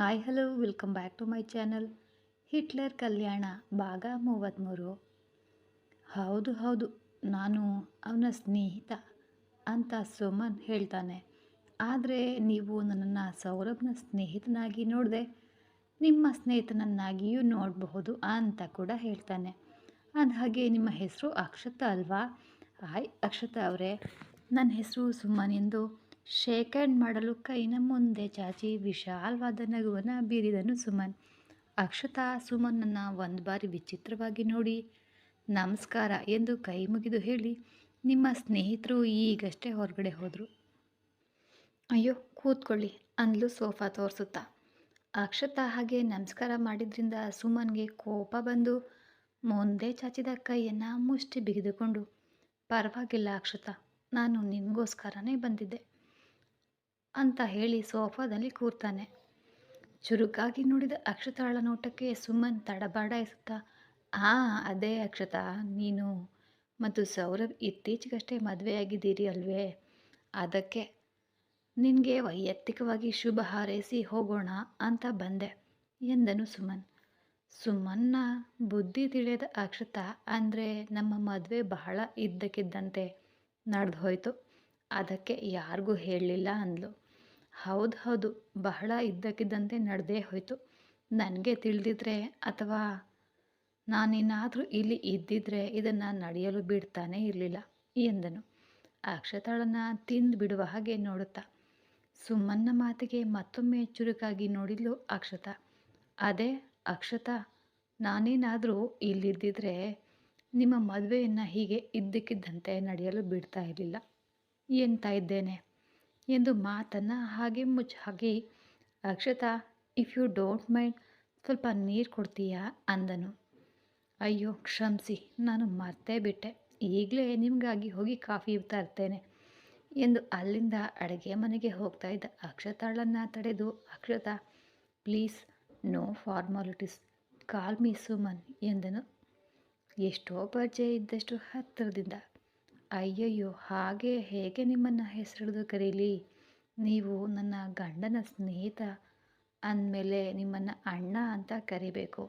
Hi hello welcome back to my channel Hitler Kalyana ಭಾಗ ಮೂವತ್ತ್ಮೂರು ಹೌದು ಹೌದು. ನಾನು ಅವನ ಸ್ನೇಹಿತ ಅಂತ ಸುಮನ್ ಹೇಳ್ತಾನೆ. ಆದರೆ ನೀವು ನನ್ನನ್ನು ಸೌರಭ್ನ ಸ್ನೇಹಿತನಾಗಿ ನೋಡಿದೆ, ನಿಮ್ಮ ಸ್ನೇಹಿತನನ್ನಾಗಿಯೂ ನೋಡಬಹುದು ಅಂತ ಕೂಡ ಹೇಳ್ತಾನೆ. ಅದು ಹಾಗೆ ನಿಮ್ಮ ಹೆಸರು ಅಕ್ಷತಾ ಅಲ್ವಾ? ಹಾಯ್, ಅಕ್ಷತಾ ಅವರೇ. ನನ್ನ ಹೆಸರು ಸುಮನ್ ಎಂದು ಶೇಕ್ ಹ್ಯಾಂಡ್ ಮಾಡಲು ಕೈನ ಮುಂದೆ ಚಾಚಿ ವಿಶಾಲವಾದ ನಗುವನ್ನು ಬೀರಿದನು ಸುಮನ್. ಅಕ್ಷತಾ ಸುಮನನ್ನು ಒಂದು ಬಾರಿ ವಿಚಿತ್ರವಾಗಿ ನೋಡಿ, ನಮಸ್ಕಾರ ಎಂದು ಕೈ ಮುಗಿದು ಹೇಳಿ, ನಿಮ್ಮ ಸ್ನೇಹಿತರು ಈಗಷ್ಟೇ ಹೊರಗಡೆ ಹೋದರು? ಅಯ್ಯೋ, ಕೂತ್ಕೊಳ್ಳಿ, ಅಂದ್ಲು ಸೋಫಾ ತೋರಿಸುತ್ತಾ. ಅಕ್ಷತಾ ಹಾಗೆ ನಮಸ್ಕಾರ ಮಾಡಿದ್ರಿಂದ ಸುಮನ್ಗೆ ಕೋಪ ಬಂದು ಮುಂದೆ ಚಾಚಿದ ಕೈಯನ್ನು ಮುಷ್ಟಿ ಬಿಗಿದುಕೊಂಡು, ಪರವಾಗಿಲ್ಲ ಅಕ್ಷತಾ, ನಾನು ನಿನಗೋಸ್ಕರನೇ ಬಂದಿದ್ದೆ. ಅಂತ ಹೇಳಿ ಸೋಫಾದಲ್ಲಿ ಕೂರ್ತಾನೆ. ಚುರುಕಾಗಿ ನೋಡಿದ ಅಕ್ಷತಾಳ ನೋಟಕ್ಕೆ ಸುಮನ್ ತಡಬಾಡಾಯಿಸುತ್ತಾ, ಆ, ಅದೇ ಅಕ್ಷತಾ, ನೀನು ಮತ್ತು ಸೌರಭ್ ಇತ್ತೀಚೆಗಷ್ಟೇ ಮದುವೆಯಾಗಿದ್ದೀರಿ ಅಲ್ವೇ? ಅದಕ್ಕೆ ನಿನಗೆ ವೈಯಕ್ತಿಕವಾಗಿ ಶುಭ ಹಾರೈಸಿ ಹೋಗೋಣ ಅಂತ ಬಂದೆ, ಎಂದನು ಸುಮನ್. ಸುಮನ್ನ ಬುದ್ಧಿ ತಿಳಿಯದ ಅಕ್ಷತ ಅಂದರೆ ನಮ್ಮ ಮದುವೆ ಬಹಳ ಇದ್ದಕ್ಕಿದ್ದಂತೆ ನಡೆದು ಹೋಯಿತು ಅದಕ್ಕೆ ಯಾರಿಗೂ ಹೇಳಲಿಲ್ಲ ಅಂದ್ಲು. ಹೌದು ಹೌದು, ಬಹಳ ಇದ್ದಕ್ಕಿದ್ದಂತೆ ನಡೆದೇ ಹೋಯಿತು. ನನಗೆ ತಿಳಿದಿದ್ರೆ ಅಥವಾ ನಾನೇನಾದರೂ ಇಲ್ಲಿ ಇದ್ದಿದ್ರೆ ಇದನ್ನು ನಡೆಯಲು ಬಿಡ್ತಾನೇ ಇರಲಿಲ್ಲ, ಎಂದನು. ಅಕ್ಷತಾಳನ್ನು ತಿಂದು ಬಿಡುವ ಹಾಗೆ ನೋಡುತ್ತಾ ಸುಮ್ಮನ ಮಾತಿಗೆ ಮತ್ತೊಮ್ಮೆ ಚುರುಕಾಗಿ ನೋಡಿದ್ಲು ಅಕ್ಷತಾ. ಅದೇ ಅಕ್ಷತಾ, ನಾನೇನಾದರೂ ಇಲ್ಲಿದ್ದಿದ್ರೆ ನಿಮ್ಮ ಮದುವೆಯನ್ನು ಹೀಗೆ ಇದ್ದಕ್ಕಿದ್ದಂತೆ ನಡೆಯಲು ಬಿಡ್ತಾ ಇರಲಿಲ್ಲ, ಎಂತ ಇದ್ದೇನೆ. ಎಂದು ಮಾತನ್ನು ಹಾಗೆ ಮುಚ್ಚ, ಹಾಗೆ, Akshata if you don't mind ಸ್ವಲ್ಪ ನೀರು ಕೊಡ್ತೀಯಾ? ಅಂದನು. ಅಯ್ಯೋ, ಕ್ಷಮಿಸಿ, ನಾನು ಮರ್ತೇ ಬಿಟ್ಟೆ. ಈಗಲೇ ನಿಮಗಾಗಿ ಹೋಗಿ ಕಾಫಿ ತರ್ತೇನೆ ಎಂದು ಅಲ್ಲಿಂದ ಅಡುಗೆ ಮನೆಗೆ ಹೋಗ್ತಾ ಇದ್ದ ಅಕ್ಷತಾಳನ್ನು ತಡೆದು, Akshata please no formalities call me Suman ಎಂದನು. ಎಷ್ಟೋ ಪರಿಚಯ ಇದ್ದಷ್ಟು ಹತ್ತಿರದಿಂದ ಅಯ್ಯಯ್ಯೋ, ಹಾಗೆ ಹೇಗೆ ನಿಮ್ಮನ್ನು ಹೆಸರಿಡಿದು ಕರೀಲಿ? ನೀವು ನನ್ನ ಗಂಡನ ಸ್ನೇಹಿತ ಅಂದಮೇಲೆ ನಿಮ್ಮನ್ನು ಅಣ್ಣ ಅಂತ ಕರಿಬೇಕು.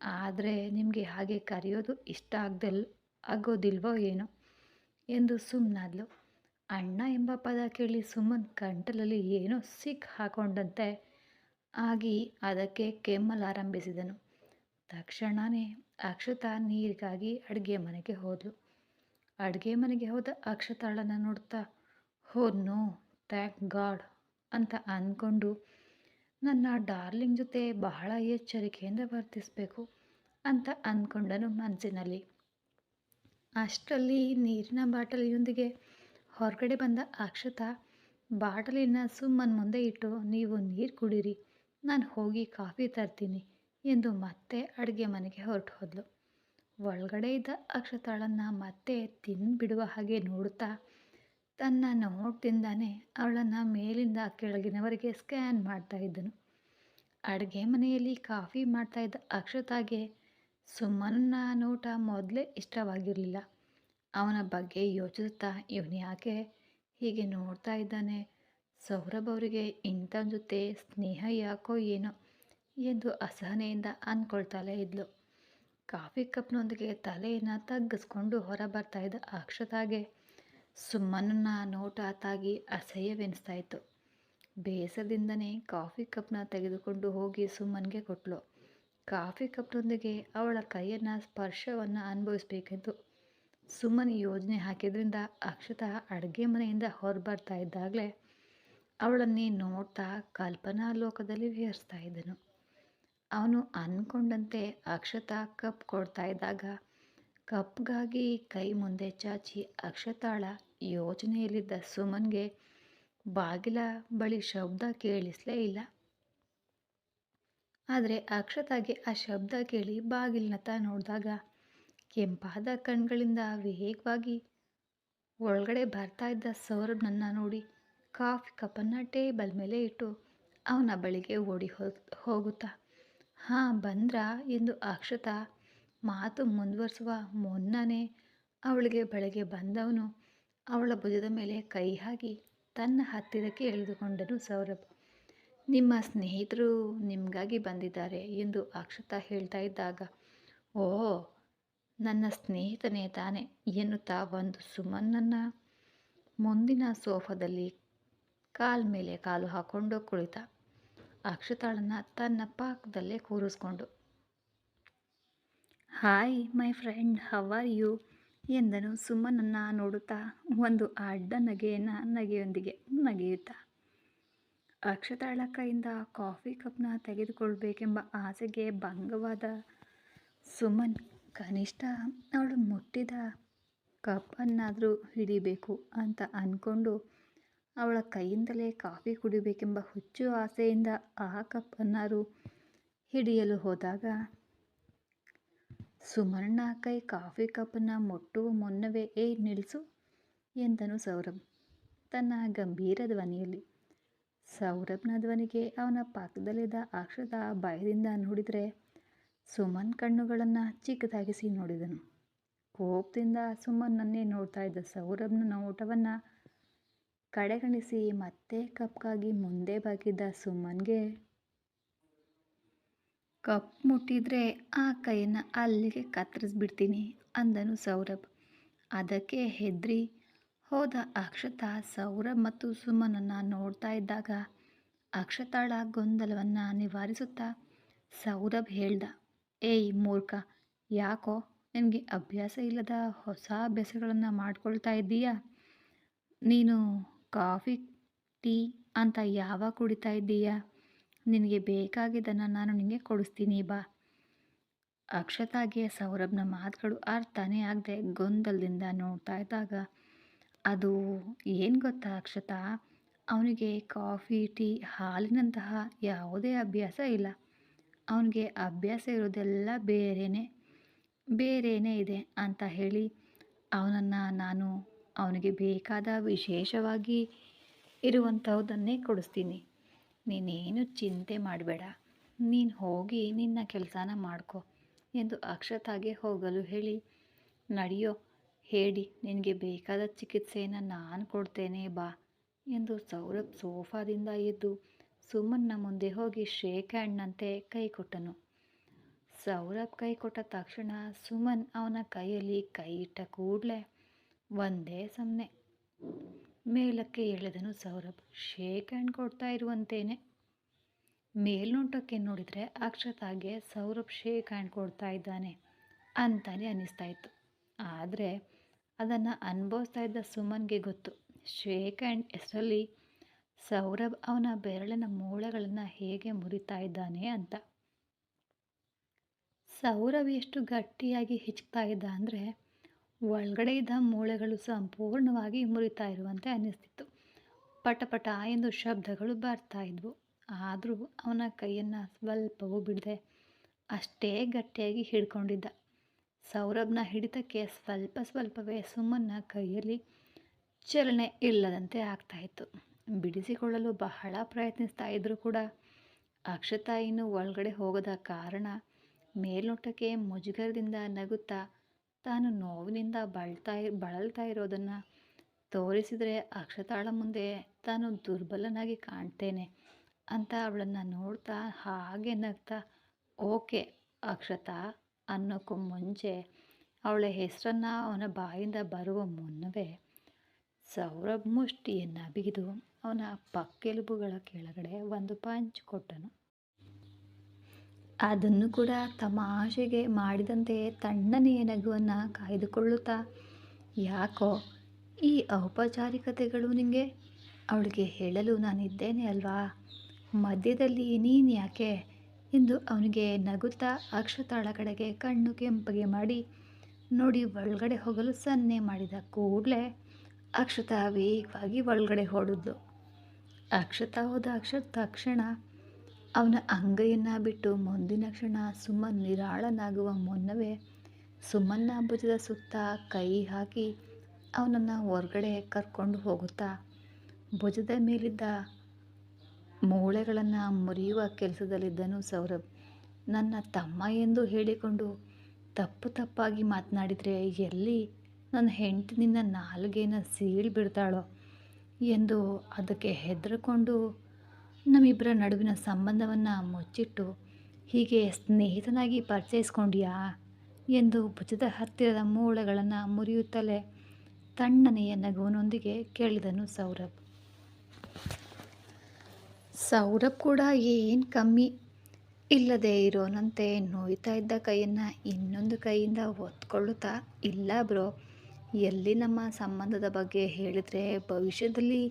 ಆದರೆ ನಿಮಗೆ ಹಾಗೆ ಕರೆಯೋದು ಇಷ್ಟ ಆಗ್ದಲ್, ಆಗೋದಿಲ್ವೋ ಏನೋ? ಎಂದು ಸುಮ್ಮನಾದ್ಲು ಅಣ್ಣ ಎಂಬ ಪದ ಕೇಳಿ ಸುಮ್ಮನ್ ಕಂಟಲಲ್ಲಿ ಏನೋ ಸಿಕ್ ಹಾಕೊಂಡಂತೆ ಆಗಿ ಅದಕ್ಕೆ ಕೆಮ್ಮಲಾರಂಭಿಸಿದನು ತಕ್ಷಣವೇ ಅಕ್ಷತಾ ನೀರಿಗಾಗಿ ಅಡುಗೆ ಮನೆಗೆ ಹೋದಳು ಅಡುಗೆ ಮನೆಗೆ ಹೋದ ಅಕ್ಷತಾಳನ ನೋಡ್ತಾ, ಹೋ ನೋ, ಥ್ಯಾಂಕ್ ಗಾಡ್ ಅಂತ ಅಂದ್ಕೊಂಡು ನನ್ನ ಡಾರ್ಲಿಂಗ್ ಜೊತೆ ಬಹಳ ಎಚ್ಚರಿಕೆಯಿಂದ ವರ್ತಿಸಬೇಕು ಅಂತ ಅಂದ್ಕೊಂಡನು ಮನಸ್ಸಿನಲ್ಲಿ ಅಷ್ಟರಲ್ಲಿ ನೀರಿನ ಬಾಟಲಿಯೊಂದಿಗೆ ಹೊರಗಡೆ ಬಂದ ಅಕ್ಷತಾ ಬಾಟಲಿನ ಸುಮ್ಮನ ಮುಂದೆ ಇಟ್ಟು, ನೀವು ನೀರು ಕುಡೀರಿ, ನಾನು ಹೋಗಿ ಕಾಫಿ ತರ್ತೀನಿ ಎಂದು ಮತ್ತೆ ಅಡುಗೆ ಮನೆಗೆ ಹೊರಟು ಹೋದ್ಲು. ಒಳಗಡೆ ಇದ್ದ ಅಕ್ಷತಾಳನ್ನು ಮತ್ತೆ ತಿಂದುಬಿಡುವ ಹಾಗೆ ನೋಡುತ್ತಾ ತನ್ನ ನೋಟದಿಂದಾನೇ ಅವಳನ್ನು ಮೇಲಿಂದ ಕೆಳಗಿನವರೆಗೆ ಸ್ಕ್ಯಾನ್ ಮಾಡ್ತಾ ಇದ್ದನು. ಅಡುಗೆ ಮನೆಯಲ್ಲಿ ಕಾಫಿ ಮಾಡ್ತಾ ಇದ್ದ ಅಕ್ಷತಾಗೆ ಸುಮ್ಮನ ನೋಟ ಮೊದಲೇ ಇಷ್ಟವಾಗಿರಲಿಲ್ಲ. ಅವನ ಬಗ್ಗೆ ಯೋಚಿಸುತ್ತಾ ಇವನು ಯಾಕೆ ಹೀಗೆ ನೋಡ್ತಾ ಇದ್ದಾನೆ? ಸೌರಭ್ ಅವರಿಗೆ ಇಂಥ ಜೊತೆ ಸ್ನೇಹ ಯಾಕೋ ಏನೋ ಎಂದು ಅಸಹನೆಯಿಂದ ಅಂದ್ಕೊಳ್ತಾಳೆ ಇದ್ಲು. ಕಾಫಿ ಕಪ್ನೊಂದಿಗೆ ತಲೆಯನ್ನು ತಗ್ಗಿಸ್ಕೊಂಡು ಹೊರ ಇದ್ದ ಅಕ್ಷತಾಗೆ ಸುಮ್ಮನನ್ನ ನೋಟ ತಾಗಿ ಅಸಹ್ಯವೆನಿಸ್ತಾ ಇತ್ತು ಬೇಸರದಿಂದನೇ ಕಾಫಿ ಕಪ್ನ ತೆಗೆದುಕೊಂಡು ಹೋಗಿ ಸುಮ್ಮನ್ಗೆ ಕೊಟ್ಟಳು ಕಾಫಿ ಕಪ್ನೊಂದಿಗೆ ಅವಳ ಕೈಯನ್ನು ಸ್ಪರ್ಶವನ್ನು ಅನುಭವಿಸ್ಬೇಕೆಂದು ಸುಮ್ಮನ್ ಯೋಜನೆ ಹಾಕಿದ್ರಿಂದ ಅಕ್ಷತಾ ಅಡುಗೆ ಮನೆಯಿಂದ ಹೊರಬರ್ತಾ ಇದ್ದಾಗಲೇ ಅವಳನ್ನೇ ನೋಡ್ತಾ ಕಲ್ಪನಾ ಲೋಕದಲ್ಲಿ ವಿಹರಿಸ್ತಾ ಇದ್ದನು. ಅವನು ಅಂದ್ಕೊಂಡಂತೆ ಅಕ್ಷತಾ ಕಪ್ ಕೊಡ್ತಾ ಇದ್ದಾಗ ಕಪ್ಗಾಗಿ ಕೈ ಮುಂದೆ ಚಾಚಿ ಅಕ್ಷತಾಳ ಯೋಚನೆಯಲ್ಲಿದ್ದ ಸುಮನ್ಗೆ ಬಾಗಿಲ ಬಳಿ ಶಬ್ದ ಕೇಳಿಸಲೇ ಇಲ್ಲ. ಆದರೆ ಅಕ್ಷತಾಗೆ ಆ ಶಬ್ದ ಕೇಳಿ ಬಾಗಿಲಿನತ್ತ ನೋಡಿದಾಗ ಕೆಂಪಾದ ಕಣ್ಗಳಿಂದ ವೇಗವಾಗಿ ಒಳಗಡೆ ಬರ್ತಾ ಇದ್ದ ಸೌರಭ್ನನ್ನು ನೋಡಿ ಕಾಫಿ ಕಪ್ಪನ್ನು ಟೇಬಲ್ ಮೇಲೆ ಇಟ್ಟು ಅವನ ಬಳಿಗೆ ಓಡಿ ಹೋಗುತ್ತಾ ಹಾಂ, ಬಂದ್ರ ಎಂದು ಅಕ್ಷತಾ ಮಾತು ಮುಂದುವರಿಸುವ ಮುನ್ನನೇ ಅವಳಿಗೆ ಬೆಳಗ್ಗೆ ಬಂದವನು. ಅವಳ ಭುಜದ ಮೇಲೆ ಕೈ ಹಾಕಿ ತನ್ನ ಹತ್ತಿರಕ್ಕೆ ಎಳೆದುಕೊಂಡನು ಸೌರಭ್. ನಿಮ್ಮ ಸ್ನೇಹಿತರು ನಿಮಗಾಗಿ ಬಂದಿದ್ದಾರೆ ಎಂದು ಅಕ್ಷತಾ ಹೇಳ್ತಾ ಇದ್ದಾಗ ಓ ನನ್ನ ಸ್ನೇಹಿತನೇ ತಾನೆ ಎನ್ನುತ್ತಾ ಒಂದು ಸುಮನ್ನನ್ನ ಮುಂದಿನ ಸೋಫಾದಲ್ಲಿ ಕಾಲ್ ಮೇಲೆ ಕಾಲು ಹಾಕೊಂಡು ಕುಳಿತ. ಅಕ್ಷತಾಳನ್ನ ತನ್ನ ಪಾಕದಲ್ಲೇ ಕೂರಿಸ್ಕೊಂಡು. Hi, my friend how are you? ಎಂದನು ಸುಮ್ಮನನ್ನ ನೋಡುತ್ತಾ ಒಂದು ಅಡ್ಡ ನಗೆಯನ್ನು ನಗೆಯೊಂದಿಗೆ ನಗೆಯುತ್ತಾ. ಅಕ್ಷತಾಳ ಕೈಯಿಂದ ಕಾಫಿ ಕಪ್ನ ತೆಗೆದುಕೊಳ್ಬೇಕೆಂಬ ಆಸೆಗೆ ಭಂಗವಾದ ಸುಮನ್ ಕನಿಷ್ಠ ಅವಳು ಮುಟ್ಟಿದ ಕಪ್ಪನ್ನಾದರೂ ಹಿಡಿಬೇಕು ಅಂತ ಅಂದ್ಕೊಂಡು ಅವಳ ಕೈಯಿಂದಲೇ ಕಾಫಿ ಕುಡಿಬೇಕೆಂಬ ಹುಚ್ಚು ಆಸೆಯಿಂದ ಆ ಕಪ್ಪನ್ನಾರು ಹಿಡಿಯಲು ಹೋದಾಗ ಸುಮಣ್ಣ ಕೈ ಕಾಫಿ ಕಪ್ಪನ್ನು ಮುಟ್ಟುವ ಮುನ್ನವೇ ಏ ನಿಲ್ಲಿಸು ಎಂದನು ಸೌರಭ್. ತನ್ನ ಗಂಭೀರ ಧ್ವನಿಯಲ್ಲಿ. ಸೌರಭ್ನ ಧ್ವನಿಗೆ ಅವನ ಪಕ್ಕದಲ್ಲಿದ್ದ ಅಕ್ಷತ ಭಯದಿಂದ ನೋಡಿದರೆ ಸುಮನ್ ಕಣ್ಣುಗಳನ್ನು ಚಿಕ್ಕದಾಗಿಸಿ ನೋಡಿದನು. ಕೋಪದಿಂದ ಸುಮನ್ನನ್ನೇ ನೋಡ್ತಾ ಇದ್ದ ಸೌರಭ್ನ ನೋಟವನ್ನು ಕಡೆಗಣಿಸಿ ಮತ್ತೆ ಕಪ್ಗಾಗಿ ಮುಂದೆ ಬಾಗಿದ್ದ ಸುಮನ್ಗೆ, ಕಪ್ ಮುಟ್ಟಿದ್ರೆ ಆ ಕೈಯನ್ನು ಅಲ್ಲಿಗೆ ಕತ್ತರಿಸ್ಬಿಡ್ತೀನಿ ಅಂದನು ಸೌರಭ್. ಅದಕ್ಕೆ ಹೆದ್ರಿ ಹೋದ ಅಕ್ಷತಾ ಸೌರಭ್ ಮತ್ತು ಸುಮನನ್ನು ನೋಡ್ತಾ ಇದ್ದಾಗ ಅಕ್ಷತಾಳ ಗೊಂದಲವನ್ನು ನಿವಾರಿಸುತ್ತಾ ಸೌರಭ್ ಹೇಳ್ದ, ಏಯ್ ಮೂರ್ಖ, ಯಾಕೋ ನಿನಗೆ ಅಭ್ಯಾಸ ಇಲ್ಲದ ಹೊಸ ಅಭ್ಯಾಸಗಳನ್ನು ಮಾಡ್ಕೊಳ್ತಾ ಇದ್ದೀಯಾ? ನೀನು ಕಾಫಿ, ಟೀ ಅಂತ ಯಾವಾಗ ಕುಡಿತಾ ಇದ್ದೀಯಾ? ನಿನಗೆ ಬೇಕಾಗಿದ್ದನ್ನು ನಾನು ನಿನಗೆ ಕೊಡಿಸ್ತೀನಿ ಬಾ. ಅಕ್ಷತಾಗೆ ಸೌರಭ್ನ ಮಾತುಗಳು ಅರ್ಥನೇ ಆಗದೆ ಗೊಂದಲದಿಂದ ನೋಡ್ತಾ ಇದ್ದಾಗ, ಅದು ಏನು ಗೊತ್ತಾ ಅಕ್ಷತಾ? ಅವನಿಗೆ ಕಾಫಿ, ಟೀ ಹಾಲಿನಂತಹ ಯಾವುದೇ ಅಭ್ಯಾಸ ಇಲ್ಲ. ಅವನಿಗೆ ಅಭ್ಯಾಸ ಇರೋದೆಲ್ಲ ಬೇರೆಯೇ ಬೇರೆಯೇ ಇದೆ ಅಂತ ಹೇಳಿ, ಅವನನ್ನು ನಾನು ಅವನಿಗೆ ಬೇಕಾದ ವಿಶೇಷವಾಗಿ ಇರುವಂಥದ್ದನ್ನೇ ಕೊಡಿಸ್ತೀನಿ. ನೀನೇನು ಚಿಂತೆ ಮಾಡಬೇಡ. ನೀನು ಹೋಗಿ ನಿನ್ನ ಕೆಲಸನ ಮಾಡ್ಕೊ ಎಂದು ಅಕ್ಷತಾಗೆ ಹೋಗಲು ಹೇಳಿ, ನಡೆಯೋ, ಹೇಳಿ, ನಿನಗೆ ಬೇಕಾದ ಚಿಕಿತ್ಸೆಯನ್ನು ನಾನು ಕೊಡ್ತೇನೆ ಬಾ ಎಂದು ಸೌರಭ್ ಸೋಫಾದಿಂದ ಎದ್ದು ಸುಮನ್ನ ಮುಂದೆ ಹೋಗಿ ಶೇಕ್ ಹ್ಯಾಂಡ್ನಂತೆ ಕೈ ಕೊಟ್ಟನು. ಸೌರಭ್ ಕೈ ಕೊಟ್ಟ ತಕ್ಷಣ ಸುಮನ್ ಅವನ ಕೈಯಲ್ಲಿ ಕೈ ಇಟ್ಟ ಕೂಡಲೇ ಒಂದೇ ಸೊನ್ನೆ. ಮೇಲಕ್ಕೆ ಎಳೆದನು ಸೌರಭ್. ಶೇಕ್ ಹ್ಯಾಂಡ್ ಕೊಡ್ತಾ ಇರುವಂತೇನೆ. ಮೇಲ್ನೋಟಕ್ಕೆ ನೋಡಿದರೆ ಅಕ್ಷತಾಗೆ ಸೌರಭ್ ಶೇಕ್ ಹ್ಯಾಂಡ್ ಕೊಡ್ತಾ ಇದ್ದಾನೆ ಅಂತಾನೆ ಅನ್ನಿಸ್ತಾ ಇತ್ತು. ಆದರೆ ಅದನ್ನು ಅನುಭವಿಸ್ತಾ ಇದ್ದ ಸುಮನ್ಗೆ ಗೊತ್ತು. ಶೇಕ್ ಹ್ಯಾಂಡ್ ಹೆಸರಲ್ಲಿ ಸೌರಭ್ ಅವನ ಬೆರಳಿನ ಮೂಳೆಗಳನ್ನು ಹೇಗೆ ಮುರಿತಾ ಇದ್ದಾನೆ ಅಂತ. ಸೌರಭ್ ಎಷ್ಟು ಗಟ್ಟಿಯಾಗಿ ಹಿಚ್ತಾ ಇದ್ದ ಅಂದರೆ ಒಳಗಡೆ ಇದ್ದ ಮೂಳೆಗಳು ಸಂಪೂರ್ಣವಾಗಿ ಮುರಿತಾ ಇರುವಂತೆ ಅನ್ನಿಸ್ತಿತ್ತು. ಪಟಪಟ ಎಂದು ಶಬ್ದಗಳು ಬರ್ತಾ ಇದ್ವು. ಆದರೂ ಅವನ ಕೈಯನ್ನು ಸ್ವಲ್ಪವೂ ಬಿಡದೆ ಅಷ್ಟೇ ಗಟ್ಟಿಯಾಗಿ ಹಿಡ್ಕೊಂಡಿದ್ದ. ಸೌರಭ್ನ ಹಿಡಿತಕ್ಕೆ ಸ್ವಲ್ಪ ಸ್ವಲ್ಪವೇ ಸುಮ್ಮನ ಕೈಯಲ್ಲಿ ಚಲನೆ ಇಲ್ಲದಂತೆ ಆಗ್ತಾಯಿತ್ತು ಬಿಡಿಸಿಕೊಳ್ಳಲು ಬಹಳ ಪ್ರಯತ್ನಿಸ್ತಾ ಇದ್ದರೂ ಕೂಡ ಅಕ್ಷತಾ ಇನ್ನು ಒಳಗಡೆ ಹೋಗದ ಕಾರಣ ಮೇಲ್ನೋಟಕ್ಕೆ ಮುಜುಗರದಿಂದ ನಗುತ್ತಾ ತಾನು ನೋವಿನಿಂದ ಬಳ್ತಾ ಬಳಲ್ತಾ ಇರೋದನ್ನು ತೋರಿಸಿದರೆ ಅಕ್ಷತಾಳ ಮುಂದೆ ತಾನು ದುರ್ಬಲನಾಗಿ ಕಾಣ್ತೇನೆ ಅಂತ ಅವಳನ್ನು ನೋಡ್ತಾ ಹಾಗೆ ನಗ್ತಾ, ಓಕೆ ಅಕ್ಷತಾ ಅನ್ನೋಕ್ಕೂ ಮುಂಚೆ ಅವಳ ಹೆಸರನ್ನು ಅವನ ಬಾಯಿಂದ ಬರುವ ಮುನ್ನವೇ ಸೌರಭ್ ಮುಷ್ಟಿಯನ್ನು ಬಿಗಿದು ಅವನ ಪಕ್ಕೆಲುಬುಗಳ ಕೆಳಗಡೆ ಒಂದು ಪಂಚ್ ಕೊಟ್ಟನು. ಅದನ್ನು ಕೂಡ ತಮಾಷೆಗೆ ಮಾಡಿದಂತೆ ತಣ್ಣನೆಯ ನಗುವನ್ನು ಕಾಯ್ದುಕೊಳ್ಳುತ್ತಾ, ಯಾಕೋ ಈ ಔಪಚಾರಿಕತೆಗಳು ನಿಮಗೆ ಅವಳಿಗೆ ಹೇಳಲು ನಾನಿದ್ದೇನೆ ಅಲ್ವಾ? ಮಧ್ಯದಲ್ಲಿ ನೀನು ಯಾಕೆ? ಎಂದು ಅವನಿಗೆ ನಗುತ್ತಾ ಅಕ್ಷತಾಳ ಕಡೆಗೆ ಕಣ್ಣು ಕೆಂಪಗೆ ಮಾಡಿ, ನೋಡಿ, ಒಳಗಡೆ ಹೋಗಲು ಸನ್ನೆ ಮಾಡಿದ ಕೂಡಲೇ ಅಕ್ಷತಾ ವೇಗವಾಗಿ ಒಳಗಡೆ ಹೊಡೆದ್ಲು ಅಕ್ಷತಾ ಹೋದ ಅಕ್ಷ, ತಕ್ಷಣ ಅವನ ಅಂಗೈಯನ್ನು ಬಿಟ್ಟು ಮುಂದಿನ ಕ್ಷಣ ಸುಮ್ಮನ್ ನಿರಾಳನಾಗುವ ಮುನ್ನವೇ ಸುಮ್ಮನ ಭುಜದ ಸುತ್ತ ಕೈ ಹಾಕಿ ಅವನನ್ನು ಹೊರಗಡೆ ಕರ್ಕೊಂಡು ಹೋಗುತ್ತಾ ಭುಜದ ಮೇಲಿದ್ದ ಮೂಳೆಗಳನ್ನು ಮುರಿಯುವ ಕೆಲಸದಲ್ಲಿದ್ದನು ಸೌರಭ್. ನನ್ನ ತಮ್ಮ ಎಂದು ಹೇಳಿಕೊಂಡು ತಪ್ಪು ತಪ್ಪಾಗಿ ಮಾತನಾಡಿದರೆ ಎಲ್ಲಿ ನನ್ನ ಹೆಂಡತಿನಿಂದ ನಾಲ್ಗೇನ ಸೀಳಿ ಬಿಡ್ತಾಳೋ ಎಂದು ಅದಕ್ಕೆ ಹೆದರ್ಕೊಂಡು ನಮ್ಮಿಬ್ಬರ ನಡುವಿನ ಸಂಬಂಧವನ್ನು ಮುಚ್ಚಿಟ್ಟು ಹೀಗೆ ಸ್ನೇಹಿತನಾಗಿ ಪರಿಚಯಿಸ್ಕೊಂಡ್ಯಾ ಎಂದು ಭುಜದ ಹತ್ತಿರದ ಮೂಳೆಗಳನ್ನು ಮುರಿಯುತ್ತಲೇ ತಣ್ಣನೆಯ ನಗುವಿನೊಂದಿಗೆ ಕೇಳಿದನು ಸೌರಭ್. ಸೌರಭ್ ಕೂಡ ಏನು ಕಮ್ಮಿ. ಇಲ್ಲದೆ ಇರೋನಂತೆ ನೋಯ್ತಾ ಇದ್ದ ಕೈಯನ್ನು ಇನ್ನೊಂದು ಕೈಯಿಂದ ಒತ್ಕೊಳ್ಳುತ್ತಾ ಇಲ್ಲ ಬ್ರೋ. ಎಲ್ಲಿ ನಮ್ಮ ಸಂಬಂಧದ ಬಗ್ಗೆ ಹೇಳಿದರೆ ಭವಿಷ್ಯದಲ್ಲಿ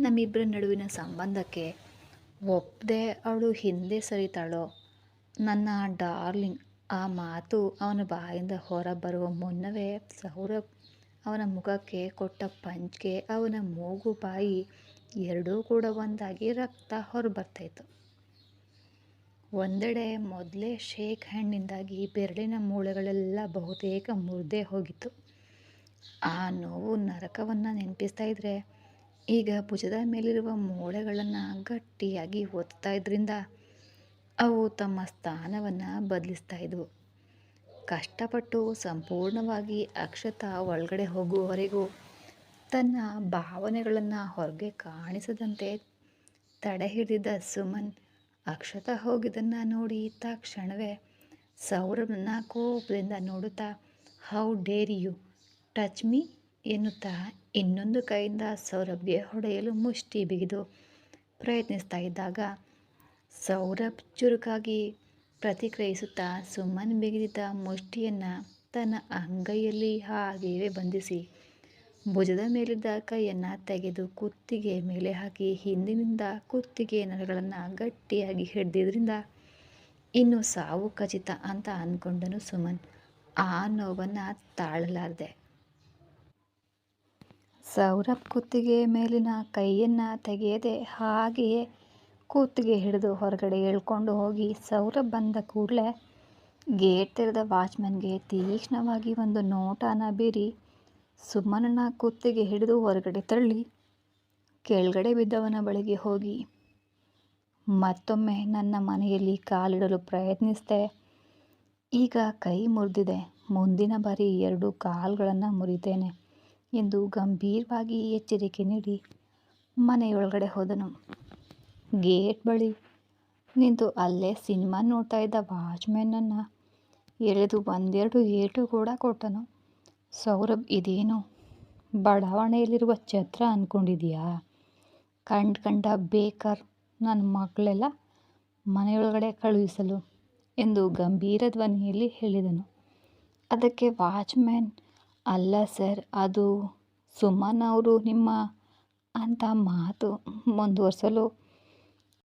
ನಮ್ಮಿಬ್ಬರ ನಡುವಿನ ಸಂಬಂಧಕ್ಕೆ ಒಪ್ಪದೆ ಅವಳು ಹಿಂದೆ ಸರಿತಾಳೋ? ನನ್ನ ಡಾರ್ಲಿಂಗ್, ಆ ಮಾತು ಅವನ ಬಾಯಿಂದ ಹೊರಬರುವ ಮುನ್ನವೇ ಸೌರಭ್ ಅವನ ಮುಖಕ್ಕೆ ಕೊಟ್ಟ ಪಂಚ್ಗೆ ಅವನ ಮೂಗು ಬಾಯಿ ಎರಡೂ ಕೂಡ ಒಂದಾಗಿ ರಕ್ತ ಹೊರಬರ್ತಾಯಿತ್ತು ಒಂದೆಡೆ ಮೊದಲೇ ಶೇಕ್ ಹ್ಯಾಂಡ್ನಿಂದಾಗಿ ಬೆರಳಿನ ಮೂಳೆಗಳೆಲ್ಲ ಬಹುತೇಕ ಮುರಿದೇ ಹೋಗಿತ್ತು. ಆ ನೋವು ನರಕವನ್ನು ನೆನಪಿಸ್ತಾ ಇದ್ರೆ ಈಗ ಭುಜದ ಮೇಲಿರುವ ಮೂಳೆಗಳನ್ನು ಗಟ್ಟಿಯಾಗಿ ಒತ್ತಾ ಇದ್ರಿಂದ ಅವು ತಮ್ಮ ಸ್ಥಾನವನ್ನು ಬದಲಿಸ್ತಾ ಇದ್ವು. ಕಷ್ಟಪಟ್ಟು ಸಂಪೂರ್ಣವಾಗಿ ಅಕ್ಷತ ಒಳಗಡೆ ಹೋಗುವವರೆಗೂ ತನ್ನ ಭಾವನೆಗಳನ್ನು ಹೊರಗೆ ಕಾಣಿಸದಂತೆ ತಡೆ ಹಿಡಿದ ಸುಮನ್ ಅಕ್ಷತ ಹೋಗಿದ್ದನ್ನು ನೋಡಿ ತಕ್ಷಣವೇ ಸೌರಭನ ಕೋಪದಿಂದ ನೋಡುತ್ತಾ how dare you touch me ಎನ್ನುತ್ತಾ ಇನ್ನೊಂದು ಕೈಯಿಂದ ಸೌರಭ್ಗೆ ಹೊಡೆಯಲು ಮುಷ್ಟಿ ಬಿಗಿದು ಪ್ರಯತ್ನಿಸ್ತಾ ಇದ್ದಾಗ ಸೌರಭ್ ಚುರುಕಾಗಿ ಪ್ರತಿಕ್ರಿಯಿಸುತ್ತಾ ಸುಮ್ಮನ್ ಬಿಗಿದಿದ್ದ ಮುಷ್ಟಿಯನ್ನು ತನ್ನ ಅಂಗೈಯಲ್ಲಿ ಹಾಗೆಯೇ ಬಂಧಿಸಿ ಭುಜದ ಮೇಲಿದ್ದ ಕೈಯನ್ನು ತೆಗೆದು ಕುತ್ತಿಗೆ ಮೇಲೆ ಹಾಕಿ ಹಿಂದಿನಿಂದ ಕುತ್ತಿಗೆ ನರಗಳನ್ನು ಗಟ್ಟಿಯಾಗಿ ಹಿಡಿದಿದ್ರಿಂದ ಇನ್ನು ಸಾವು ಖಚಿತ ಅಂತ ಅಂದ್ಕೊಂಡನು ಸುಮನ್. ಆ ನೋವನ್ನು ತಾಳಲಾರದೆ ಸೌರಭ್ ಕುತ್ತಿಗೆ ಮೇಲಿನ ಕೈಯನ್ನು ತೆಗೆಯದೆ ಹಾಗೆಯೇ ಕೂತಿಗೆ ಹಿಡಿದು ಹೊರಗಡೆ ಎಳ್ಕೊಂಡು ಹೋಗಿ ಸೌರಭ್ ಬಂದ ಕೂಡಲೇ ಗೇಟ್ ತೆರೆದ ವಾಚ್ಮನ್ಗೆ ತೀಕ್ಷ್ಣವಾಗಿ ಒಂದು ನೋಟನ ಬೀರಿ ಸುಮ್ಮನನ್ನ ಕುತ್ತಿಗೆ ಹಿಡಿದು ಹೊರಗಡೆ ತಳ್ಳಿ ಕೆಳಗಡೆ ಬಿದ್ದವನ ಬಳಿಗೆ ಹೋಗಿ, ಮತ್ತೊಮ್ಮೆ ನನ್ನ ಮನೆಯಲ್ಲಿ ಕಾಲಿಡಲು ಪ್ರಯತ್ನಿಸಿದೆ. ಈಗ ಕೈ ಮುರಿದಿದೆ. ಮುಂದಿನ ಬಾರಿ ಎರಡು ಕಾಲುಗಳನ್ನು ಮುರಿತೇನೆ. ಎಂದು ಗಂಭೀರವಾಗಿ ಎಚ್ಚರಿಕೆ ನೀಡಿ ಮನೆಯೊಳಗಡೆ ಹೋದನು. ಗೇಟ್ ಬಳಿ ನಿಂತು ಅಲ್ಲೇ ಸಿನಿಮಾ ನೋಡ್ತಾ ಇದ್ದ ವಾಚ್ಮ್ಯಾನನ್ನು ಎಳೆದು ಒಂದೆರಡು ಏಟು ಕೂಡ ಕೊಟ್ಟನು. ಸೌರಭ್, ಇದೇನು? ಬಡಾವಣೆಯಲ್ಲಿರುವ ಛತ್ರ ಅಂದ್ಕೊಂಡಿದೆಯಾ ಕಂಡು ಕಂಡ ಬೇಕರ್ ನನ್ನ ಮಕ್ಕಳೆಲ್ಲ ಮನೆಯೊಳಗಡೆ ಕಳುಹಿಸಲು ಎಂದು ಗಂಭೀರ ಧ್ವನಿಯಲ್ಲಿ ಹೇಳಿದನು. ಅದಕ್ಕೆ ವಾಚ್ಮ್ಯಾನ್ ಅಲ್ಲ ಸರ್ ಅದು ಸುಮನ್ ಅವರು ನಿಮ್ಮ ಅಂತ ಮಾತು ಮುಂದುವರಿಸಲು